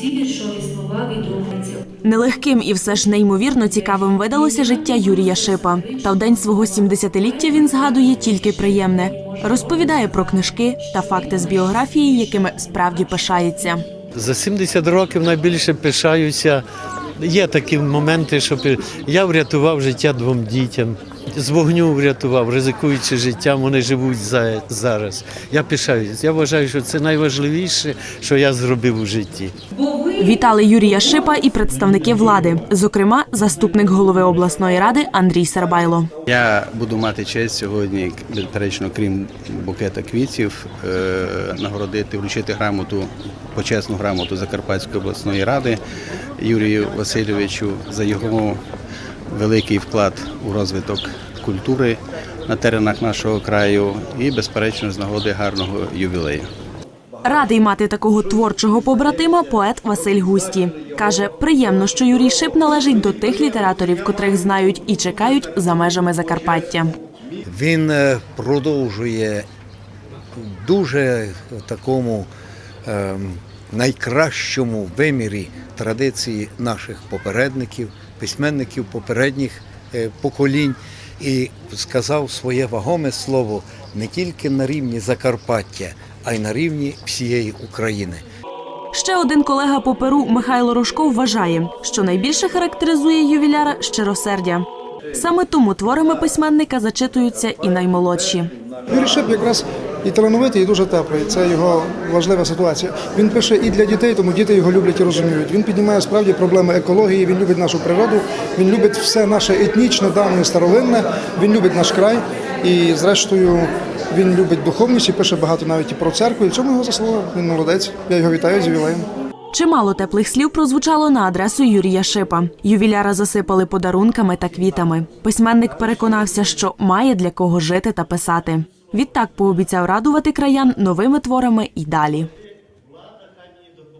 Ці віршові слова відрухаються. Нелегким і все ж неймовірно цікавим видалося життя Юрія Шипа. Та в день свого 70-ліття він згадує тільки приємне. Розповідає про книжки та факти з біографії, якими справді пишається. За 70 років найбільше пишаюся. Є такі моменти, що я врятував життя двом дітям. З вогню врятував, ризикуючи життям, вони живуть за, зараз. Я пишаюсь. Я вважаю, що це найважливіше, що я зробив у житті. Вітали Юрія Шипа і представники влади, зокрема, заступник голови обласної ради Андрій Сарбайло. Я буду мати честь сьогодні, безперечно, крім букета квітів, е, нагородити, вручити грамоту, почесну грамоту Закарпатської обласної ради Юрію Васильовичу за його великий вклад у розвиток культури на теренах нашого краю і, безперечно, з нагоди гарного ювілею. Радий мати такого творчого побратима поет Василь Густі. Каже, приємно, що Юрій Шип належить до тих літераторів, котрих знають і чекають за межами Закарпаття. Він е, продовжує дуже такому ем, найкращому вимірі традиції наших попередників, письменників попередніх е, поколінь і сказав своє вагоме слово не тільки на рівні Закарпаття, а й на рівні всієї України. Ще один колега по перу Михайло Рожко вважає, що найбільше характеризує ювіляра щиросердя. Саме тому творами письменника зачитуються і наймолодші. Юрій Шип якраз і талановитий, і дуже теплий. Це його важлива ситуація. Він пише і для дітей, тому діти його люблять і розуміють. Він піднімає справді проблеми екології, він любить нашу природу, він любить все наше етнічне, давнє, старовинне, він любить наш край. І зрештою він любить духовність і пише багато навіть і про церкву. І в цьому його заслуга. Він молодець. Я його вітаю з ювілеєм. Чимало теплих слів прозвучало на адресу Юрія Шипа. Ювіляра засипали подарунками та квітами. Письменник переконався, що має для кого жити та писати. Відтак пообіцяв радувати краян новими творами і далі.